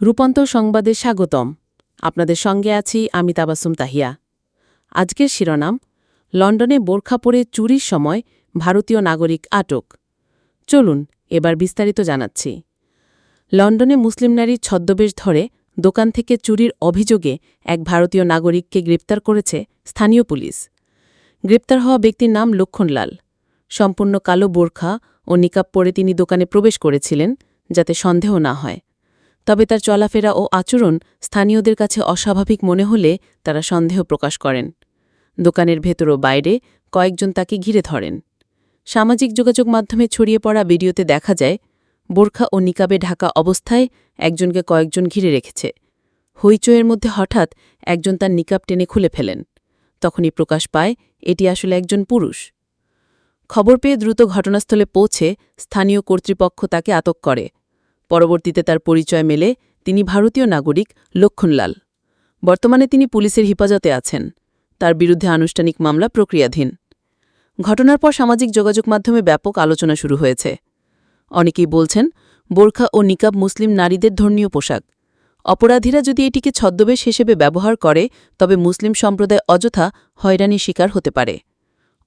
রূপান্তর সংবাদে স্বাগতম। আপনাদের সঙ্গে আছি আমি তাবাসুম তাহিয়া। আজকের শিরোনাম, লন্ডনে বোরখা পরে চুরির সময় ভারতীয় নাগরিক আটক। চলুন, এবার বিস্তারিত জানাচ্ছি। লন্ডনে মুসলিম নারীর ছদ্মবেশ ধরে দোকান থেকে চুরির অভিযোগে এক ভারতীয় নাগরিককে গ্রেপ্তার করেছে স্থানীয় পুলিশ। গ্রেপ্তার হওয়া ব্যক্তির নাম লক্ষণলাল। সম্পূর্ণ কালো বোরখা ও নিকাব পরে তিনি দোকানে প্রবেশ করেছিলেন যাতে সন্দেহ না হয়। তবে তার চলাফেরা ও আচরণ স্থানীয়দের কাছে অস্বাভাবিক মনে হলে তারা সন্দেহ প্রকাশ করেন। দোকানের ভেতর ও বাইরে কয়েকজন তাকে ঘিরে ধরেন। সামাজিক যোগাযোগ মাধ্যমে ছড়িয়ে পড়া ভিডিওতে দেখা যায়, বোরখা ও নিকাবে ঢাকা অবস্থায় একজনকে কয়েকজন ঘিরে রেখেছে। হইচয়ের মধ্যে হঠাৎ একজন তার নিকাব টেনে খুলে ফেলেন। তখনই প্রকাশ পায়, এটি আসলে একজন পুরুষ। খবর পেয়ে দ্রুত ঘটনাস্থলে পৌঁছে স্থানীয় কর্তৃপক্ষ তাকে আটক করে। পরবর্তীতে তার পরিচয় মেলে তিনি ভারতীয় নাগরিক লক্ষণলাল। বর্তমানে তিনি পুলিশের হেফাজতে আছেন। তার বিরুদ্ধে আনুষ্ঠানিক মামলা প্রক্রিয়াধীন। ঘটনার পর সামাজিক যোগাযোগ মাধ্যমে ব্যাপক আলোচনা শুরু হয়েছে। অনেকেই বলছেন, বোরখা ও নিকাব মুসলিম নারীদের ধর্মীয় পোশাক। অপরাধীরা যদি এটিকে ছদ্মবেশ হিসেবে ব্যবহার করে, তবে মুসলিম সম্প্রদায় অযথা হয়রানির শিকার হতে পারে।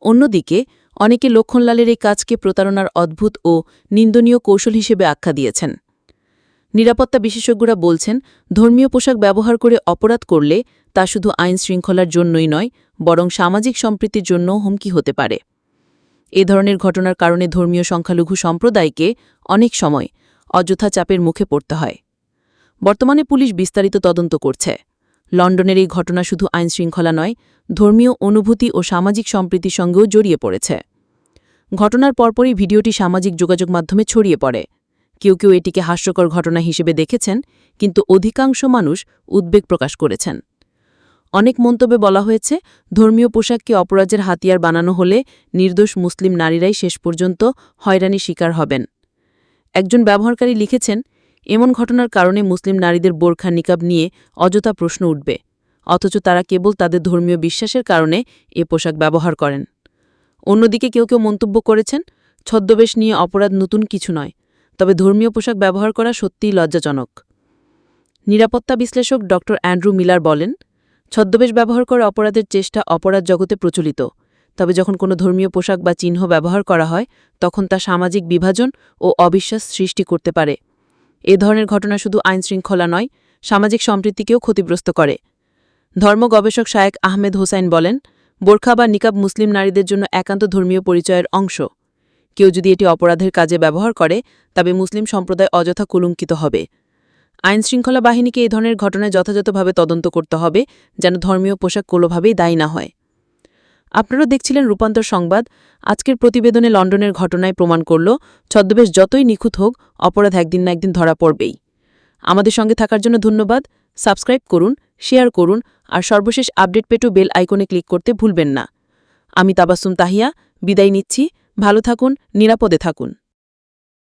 অন্যদিকে, অনেকে লক্ষণলালের এই কাজকে প্রতারণার অদ্ভুত ও নিন্দনীয় কৌশল হিসেবে আখ্যা দিয়েছেন। নিরাপত্তা বিশেষজ্ঞরা বলছেন, ধর্মীয় পোশাক ব্যবহার করে অপরাধ করলে তা শুধু আইন শৃঙ্খলার জন্যই নয়, বরং সামাজিক সম্প্রীতির জন্যও হুমকি হতে পারে। এ ধরনের ঘটনার কারণে ধর্মীয় সংখ্যালঘু সম্প্রদায়কে অনেক সময় অযথা চাপের মুখে পড়তে হয়। বর্তমানে পুলিশ বিস্তারিত তদন্ত করছে। লন্ডনের এই ঘটনা শুধু আইন শৃঙ্খলা নয়, ধর্মীয় অনুভূতি ও সামাজিক সম্প্রীতির সঙ্গেও জড়িয়ে পড়েছে। ঘটনার পরপরই ভিডিওটি সামাজিক যোগাযোগ মাধ্যমে ছড়িয়ে পড়ে। কেউ কেউ এটিকে হাস্যকর ঘটনা হিসেবে দেখেছেন, কিন্তু অধিকাংশ মানুষ উদ্বেগ প্রকাশ করেছেন। অনেক মন্তব্যে বলা হয়েছে, ধর্মীয় পোশাককে অপরাজের হাতিয়ার বানানো হলে নির্দোষ মুসলিম নারীরাই শেষ পর্যন্ত হয়রানির শিকার হবেন। একজন ব্যবহারকারী লিখেছেন, এমন ঘটনার কারণে মুসলিম নারীদের বোরখা নিকাব নিয়ে অযথা প্রশ্ন উঠবে, অথচ তারা কেবল তাদের ধর্মীয় বিশ্বাসের কারণে এ পোশাক ব্যবহার করেন। অন্যদিকে কেউ কেউ মন্তব্য করেছেন, ছদ্মবেশ নিয়ে অপরাধ নতুন কিছু নয় তবে ধর্মীয় পোশাক ব্যবহার করা সত্যিই লজ্জাজনক। নিরাপত্তা বিশ্লেষক ড. অ্যান্ড্রু মিলার বলেন, ছদ্মবেশ ব্যবহার করে অপরাধের চেষ্টা অপরাধ জগতে প্রচলিত, তবে যখন কোনো ধর্মীয় পোশাক বা চিহ্ন ব্যবহার করা হয়, তখন তা সামাজিক বিভাজন ও অবিশ্বাস সৃষ্টি করতে পারে। এ ধরনের ঘটনা শুধু আইনশৃঙ্খলা নয়, সামাজিক সম্প্রীতিকেও ক্ষতিগ্রস্ত করে। ধর্ম গবেষক শায়েক আহমেদ হোসাইন বলেন, বোরখা বা নিকাব মুসলিম নারীদের জন্য একান্ত ধর্মীয় পরিচয়ের অংশ। কেউ যদি এটি অপরাধের কাজে ব্যবহার করে, তবে মুসলিম সম্প্রদায় অযথা কুলুঙ্কিত হবে। আইনশৃঙ্খলা বাহিনীকে এই ধরনের ঘটনায় যথাযথভাবে তদন্ত করতে হবে, যেন ধর্মীয় পোশাক কোনোভাবেই দায়ী না হয়। আপনারা দেখছিলেন রূপান্তর সংবাদ। আজকের প্রতিবেদনে লন্ডনের ঘটনায় প্রমাণ করল, ছদ্মবেশ যতই নিখুঁত হোক, অপরাধ একদিন না একদিন ধরা পড়বেই। আমাদের সঙ্গে থাকার জন্য ধন্যবাদ। সাবস্ক্রাইব করুন, শেয়ার করুন, আর সর্বশেষ আপডেট পেটু বেল আইকনে ক্লিক করতে ভুলবেন না। আমি তাবাসুম তাহিয়া, বিদায় নিচ্ছি। ভালো থাকুন নিরাপদে থাকুন।